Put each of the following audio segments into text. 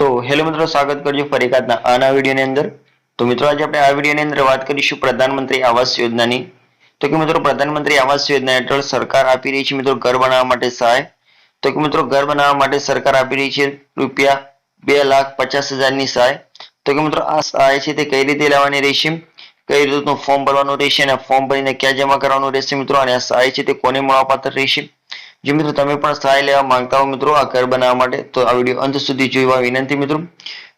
તો હેલો મિત્રો, સ્વાગત કરજો ફરી એકાદના આના વિડીયોની અંદર. તો મિત્રો, આજે આપણે આ વિડીયોની અંદર વાત કરીશું પ્રધાનમંત્રી આવાસ યોજનાની. તો કે મિત્રો, પ્રધાનમંત્રી આવાસ યોજના હેઠળ સરકાર આપી રહી છે મિત્રો ઘર બનાવવા માટે સહાય. તો કે મિત્રો, ઘર બનાવવા માટે સરકાર આપી રહી છે રૂપિયા બે લાખ પચાસ હજારની સહાય. તો કે મિત્રો, આ સહાય છે તે કઈ રીતે લેવાની રહેશે? કઈ રીતનું ફોર્મ ભરવાનું રહેશે અને ફોર્મ ભરીને ક્યાં જમા કરવાનું રહેશે મિત્રો? અને આ સહાય છે તે કોને મળવાપાત્ર રહેશે? જો મિત્રો, તમે પણ સહાય લેવા માંગતા હો મિત્રો આ ઘર બનાવવા માટે, તો આ વીડિયો અંત સુધી જોવા વિનંતી મિત્રો.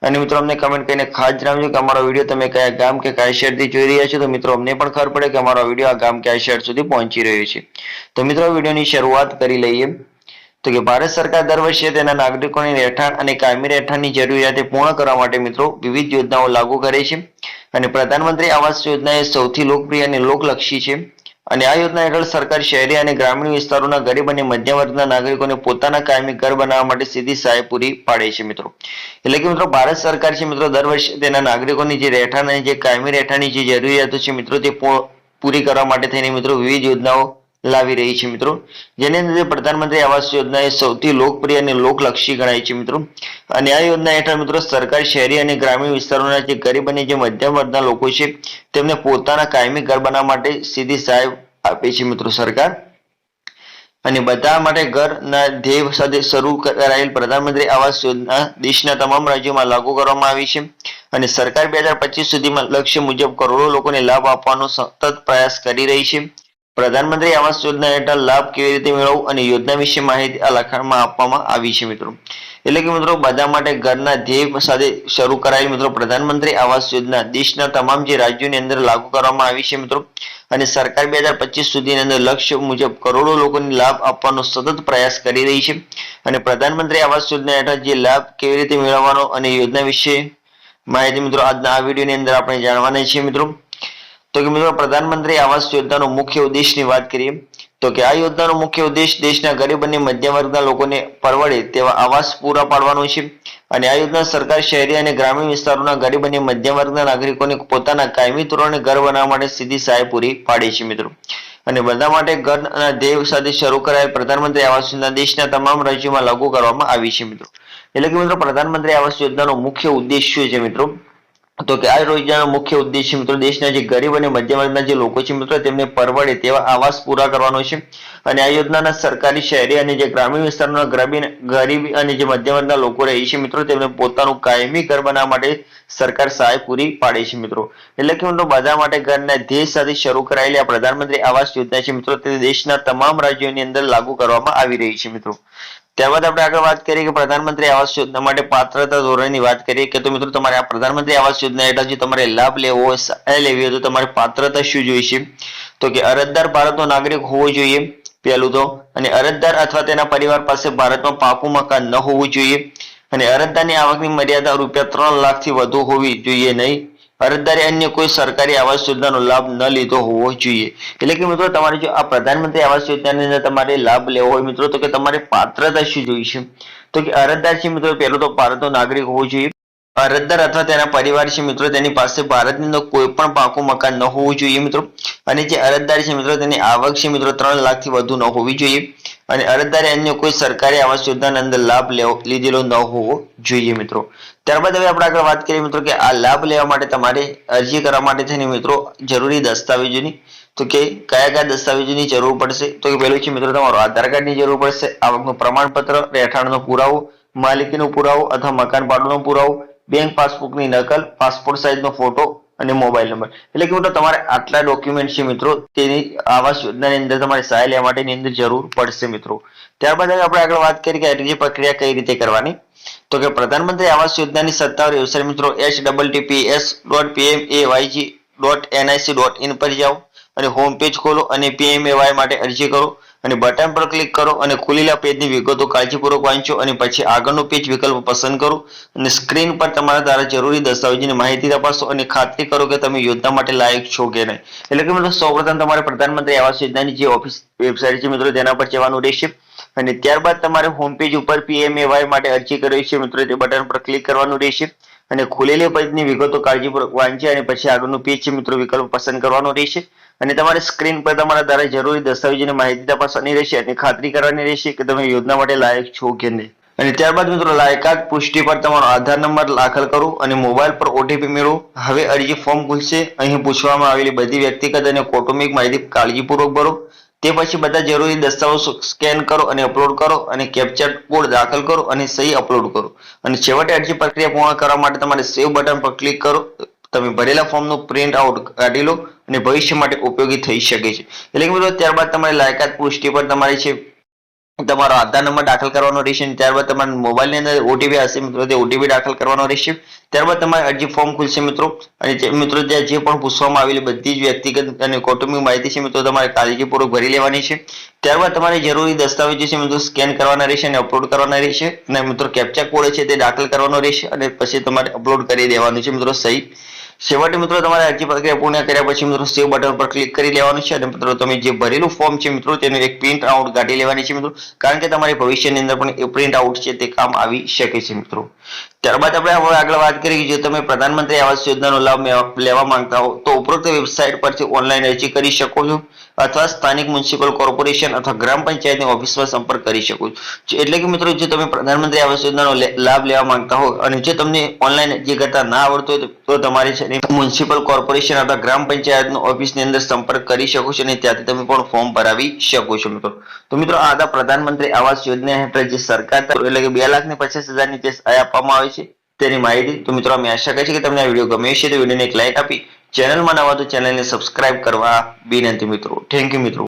અને મિત્રો, અમને કમેન્ટ કરીને ખાસ જણાવજો કે અમારો વીડિયો તમે કયા ગામ કે કયા શહેરથી જોઈ રહ્યા છો, તો મિત્રો, અમને પણ ખબર પડે કે અમારો વીડિયો આ ગામ કયા શહેર સુધી પહોંચી રહ્યો છે. તો મિત્રો વિડીયોની શરૂઆત કરી લઈએ. તો કે ભારત સરકાર દર વર્ષે તેના નાગરિકોની રહેઠાણ અને કાયમી રહેઠાણની જરૂરિયાતે પૂર્ણ કરવા માટે મિત્રો, વિવિધ યોજનાઓ લાગુ કરે છે. અને પ્રધાનમંત્રી આવાસ યોજના એ સૌથી લોકપ્રિય અને લોકલક્ષી છે. અને આ યોજના હેઠળ સરકાર શહેરી અને ગ્રામીણ વિસ્તારોના ગરીબ અને મધ્યમ વર્ગના નાગરિકોને પોતાના કાયમી ઘર બનાવવા માટે સીધી સહાય પૂરી પાડે છે, મિત્રો. એટલે કે, મિત્રો, ભારત સરકાર છે, મિત્રો, દર વર્ષે તેના નાગરિકોની જે રહેઠાણ અને જે કાયમી રહેઠાણની જે જરૂરિયાતો છે, મિત્રો, તે પૂરી કરવા માટે થઈને, મિત્રો, વિવિધ યોજનાઓ લાવી રહી છે મિત્રો. જેની અંદર પ્રધાનમંત્રી આવાસ યોજના એ સૌથી લોકપ્રિય અને લોકલક્ષી ગણાય છે મિત્રો. અને આ યોજના હેઠળ મિત્રો સરકાર શહેરી અને ગ્રામીણ વિસ્તારોના જે ગરીબ અને જે મધ્યમ વર્ગના લોકો છે, તેમને પોતાના કાયમી ઘર બનાવવા માટે સીધી સહાય આપે છે મિત્રો સરકાર. અને બધા માટે ઘરના ધ્યેય સાથે શરૂ કરાયેલ પ્રધાનમંત્રી આવાસ યોજના દેશના તમામ રાજ્યોમાં લાગુ કરવામાં આવી છે. અને સરકાર બે હજાર પચીસ સુધીમાં લક્ષ્ય મુજબ કરોડો લોકોને લાભ આપવાનો સતત પ્રયાસ કરી રહી છે. પ્રધાનમંત્રી આવાસ યોજના હેઠળ લાભ કેવી રીતે મેળવવું અને યોજના વિશે માહિતી આ લખાણમાં આપવામાં આવી છે મિત્રો. એટલે કે મિત્રો, બધા માટે ઘરના ધ્યેય સાથે શરૂ કરાયેલ મિત્રો, પ્રધાનમંત્રી આવાસ યોજના દેશના તમામ જે રાજ્યોની અંદર લાગુ કરવામાં આવી છે મિત્રો. અને સરકાર બે હજાર પચીસ સુધીની અંદર લક્ષ્ય મુજબ કરોડો લોકોને લાભ આપવાનો સતત પ્રયાસ કરી રહી છે. અને પ્રધાનમંત્રી આવાસ યોજના હેઠળ જે લાભ કેવી રીતે મેળવવાનો અને યોજના વિશે માહિતી મિત્રો, આજના આ વિડીયોની અંદર આપણે જાણવાના છીએ મિત્રો. તો કે મિત્રો, પ્રધાનમંત્રી આવાસ યોજનાનો મુખ્ય ઉદ્દેશની વાત કરીએ, તો કે આ યોજનાનો મુખ્ય ઉદ્દેશ દેશના ગરીબ અને મધ્યમ વર્ગના લોકોને પરવડે તેવા આવાસ પૂરા પાડવાનો છે. અને આ યોજના સરકાર શહેરી અને ગ્રામીણ વિસ્તારોના ગરીબ અને મધ્યમ વર્ગના નાગરિકોને પોતાના કાયમી ધોરણે ઘર બનાવવા માટે સીધી સહાય પૂરી પાડે છે, મિત્રો. અને બધા માટે ઘરના ધ્યેય સાથે શરૂ કરાયેલ પ્રધાનમંત્રી આવાસ યોજના દેશના તમામ રાજ્યોમાં લાગુ કરવામાં આવી છે, મિત્રો. એટલે કે, મિત્રો, પ્રધાનમંત્રી આવાસ યોજનાનો મુખ્ય ઉદ્દેશ શું છે, મિત્રો? તો કે આ યોજનાનો મુખ્ય ઉદ્દેશ્ય મિત્રો દેશના જે ગરીબ અને મધ્યમ વર્ગના જે લોકો છે મિત્રો તેમને પરવડે તેવા આવાસ પૂરા કરવાનો છે. અને આ યોજનાના સરકારી શહેરી અને જે ગ્રામીણ વિસ્તારના ગ્રામીણ, ગરીબ અને જે મધ્યમ વર્ગના લોકો રહે છે મિત્રો તેમને પોતાનું કાયમી ઘર બનાવવા માટે સરકાર સહાય પૂરી પાડે છે મિત્રો. એટલે કે મિત્રો બધા માટે ઘરના ધ્યેય સાથે શરૂ કરાયેલી આ પ્રધાનમંત્રી આવાસ યોજના છે મિત્રો તે દેશના તમામ રાજ્યોની અંદર લાગુ કરવામાં આવી રહી છે મિત્રો. ત્યારબાદ આપણે આગળ વાત કરીએ કે પ્રધાનમંત્રી આવાસ યોજના માટે પાત્રતા ધોરણની વાત કરીએ કે તો મિત્રો તમારે આ પ્રધાનમંત્રી આવાસ યોજના હેઠળ જે તમારે લાભ લેવો હોય લેવી હોય તો તમારે પાત્રતા શું જોઈશે? તો કે અરજદાર ભારતનો નાગરિક હોવો જોઈએ પહેલું તો, અને અરજદાર અથવા તેના પરિવાર પાસે ભારતમાં પાકું મકાન ન હોવું જોઈએ, અને અરજદારની આવકની મર્યાદા રૂપિયા ત્રણ લાખથી વધુ હોવી જોઈએ નહીં. અરજદારે અન્ય કોઈ સરકારી આવાસ યોજનાનો લાભ ન લીધો હોવો જોઈએ. એટલે કે મિત્રો, તમારે જો આ પ્રધાનમંત્રી આવાસ યોજનાની અંદર તમારે લાભ લેવો હોય મિત્રો, તો કે તમારે પાત્રતા શું જોઈશે? તો કે અરજદાર છે મિત્રો, પહેલો તો ભારતનો નાગરિક હોવો જોઈએ. અરજદાર અથવા તેના પરિવાર છે મિત્રો, તેની પાસે ભારતની અંદર કોઈ પણ પાકું મકાન ન હોવું જોઈએ મિત્રો. અને જે અરજદાર છે મિત્રો, તેની આવક છે મિત્રો, ત્રણ લાખથી વધુ ન હોવી જોઈએ. અને અરજદારે અન્ય કોઈ સરકારી આવાસ યોજનાના અંદર લાભ લેવો લીધેલો ન હોવો જોઈએ મિત્રો. ત્યારબાદ હવે આપણે આગળ વાત કરીએ મિત્રો કે આ લાભ લેવા માટે તમારે અરજી કરવા માટે થઈને મિત્રો જરૂરી દસ્તાવેજોની. તો કે કયા કયા દસ્તાવેજોની જરૂર પડશે? તો કે પહેલું છે મિત્રો તમારો આધાર કાર્ડની જરૂર પડશે આવકનું પ્રમાણપત્ર, રહેઠાણનો પુરાવો, માલિકીનો પુરાવો અથવા મકાન ભાડુનો પુરાવો, બેંક પાસબુકની નકલ, પાસપોર્ટ સાઇઝનો ફોટો અને મોબાઈલ નંબર એટલે કે મિત્રો તમારે આટલા ડોક્યુમેન્ટ છે મિત્રો, તેની આવાસ યોજનાની અંદર તમારે સહાય લેવા માટેની અંદર જરૂર પડશે મિત્રો. ત્યારબાદ આપણે આગળ વાત કરીએ કે અરજી પ્રક્રિયા કઈ રીતે કરવાની. તો કે પ્રધાનમંત્રી આવાસ યોજનાની સત્તાવાર વેબસાઇટ મિત્રો H double TP S dot PM A YG dot NIC dot in પર જાઓ અને હોમ પેજ ખોલો અને પીએમએવાય માટે અરજી કરો. અને બટન પર ક્લિક કરો અને ખુલેલા પેજની વિગતો કાળજીપૂર્વક વાંચો અને પછી આગળનું પેજ વિકલ્પ પસંદ કરો અને સ્ક્રીન પર તમારા દ્વારા જરૂરી દસ્તાવેજોની માહિતી તપાસો અને ખાતરી કરો કે તમે યોજના માટે લાયક છો કે નહીં. એટલે કે મિત્રો, સૌપ્રથમ તમારે પ્રધાનમંત્રી આવાસ યોજનાની જે ઓફિસ વેબસાઇટ છે મિત્રો, તેના પર જવાનું રહેશે અને ત્યારબાદ તમારે હોમ પેજ ઉપર પીએમએવાય માટે અરજી કરવી છે. મિત્રો, તે બટન પર ક્લિક કરવાનું રહેશે. અને ખુલેલી પેજની વિગતો કાળજીપૂર્વક વાંચી અને પછી આગળનું પેજ મિત્રો વિકલ્પ પસંદ કરવાનો રહેશે. અને તમારે સ્ક્રીન પર તમારા દ્વારા જરૂરી દસ્તાવેજોની માહિતી તપાસવાની રહેશે અને ખાતરી કરવાની રહેશે કે તમે યોજના માટે લાયક છો કે નહીં. અને ત્યારબાદ મિત્રો લાયકાત પુષ્ટિ પર તમારો આધાર નંબર દાખલ કરો અને મોબાઈલ પર ઓટીપી મેળવો. હવે અરજી ફોર્મ ખુલશે. અહીં પૂછવામાં આવેલી બધી વ્યક્તિગત અને કૌટુંબિક માહિતી કાળજીપૂર્વક ભરો. તે પછી બધા જરૂરી દસ્તાવેજો સ્કેન કરો અને અપલોડ કરો અને કેપ્ચર કોડ દાખલ કરો અને સહી અપલોડ કરો. અને છેવટે અરજી પ્રક્રિયા પૂર્ણ કરવા માટે તમારે સેવ બટન પર ક્લિક કરો. તમે ભરેલા ફોર્મનું પ્રિન્ટ આઉટ કાઢી લો અને ભવિષ્ય માટે ઉપયોગી થઈ શકે છે. એટલે કે મિત્રો, ત્યારબાદ તમારે લાયકાત પુષ્ટિ પર તમારી છે તમારો આધાર નંબર દાખલ કરવાનો રહેશે ત્યારબાદ તમારા મોબાઈલની અંદર ઓટીપી હશે મિત્રો, તે ઓટીપી દાખલ કરવાનો રહેશે. ત્યારબાદ તમારે અરજી ફોર્મ ખુલશે મિત્રો. અને મિત્રો ત્યાં જે પણ પૂછવામાં આવેલી બધી જ વ્યક્તિગત અને કૌટુંબિક માહિતી છે મિત્રો, તમારે કાળજીપૂર્વક ભરી લેવાની છે. ત્યારબાદ તમારે જરૂરી દસ્તાવેજો છે મિત્રો, સ્કેન કરવાના રહેશે અને અપલોડ કરવાના રહેશે. અને મિત્રો કેપ્ચા કોડ છે તે દાખલ કરવાનો રહેશે અને પછી તમારે અપલોડ કરી દેવાનું છે મિત્રો, સહી. છેવટે મિત્રો તમારે અરજી પ્રક્રિયા પૂર્ણ કર્યા પછી મિત્રો સેવ બટન પર ક્લિક કરી લેવાનું છે અને મિત્રો તમે જે ભરેલું ફોર્મ છે મિત્રો તેનું એક પ્રિન્ટ આઉટ કાઢી લેવાની છે મિત્રો. કારણ કે તમારી ભવિષ્યની અંદર પણ એ પ્રિન્ટ આઉટ છે તે કામ આવી શકે છે મિત્રો. ત્યારબાદ આપણે હવે આગળ વાત કરીએ કે જો તમે પ્રધાનમંત્રી આવાસ યોજનાનો લાભ લેવા માંગતા હો તો ઉપરોક્ત વેબસાઇટ પરથી ઓનલાઈન અરજી કરી શકો છો. અથવા સ્થાનિક મ્યુનિસિપલ કોર્પોરેશન અથવા ગ્રામ પંચાયતની ઓફિસમાં સંપર્ક કરી શકો છો. એટલે કે મિત્રો, જો તમે પ્રધાનમંત્રી આવાસ યોજનાનો લાભ લેવા માંગતા હો અને જો તમને ઓનલાઈન અરજી કરતા ના આવડતું હોય, તો- તમારે છે મ્યુનિસિપલ કોર્પોરેશન અથવા ગ્રામ પંચાયતનો ઓફિસની અંદર સંપર્ક કરી શકો છો અને ત્યાંથી તમે પણ ફોર્મ ભરાવી શકો છો મિત્રો. તો મિત્રો, આ હતા પ્રધાનમંત્રી આવાસ યોજના હેઠળ જે સરકાર એટલે કે બે લાખ ને પચાસ હજારની જે સહાય આપવામાં આવે છે તેની માહિતી. તો મિત્રો, અમે આશા કરીએ છીએ કે તમને આ વીડિયો ગમે છે તો વિડીયોને એક લાઈક આપી ચેનલમાં નવા તો ચેનલને સબસ્ક્રાઇબ કરવા. વિનંતી મિત્રો. થેન્ક યુ મિત્રો.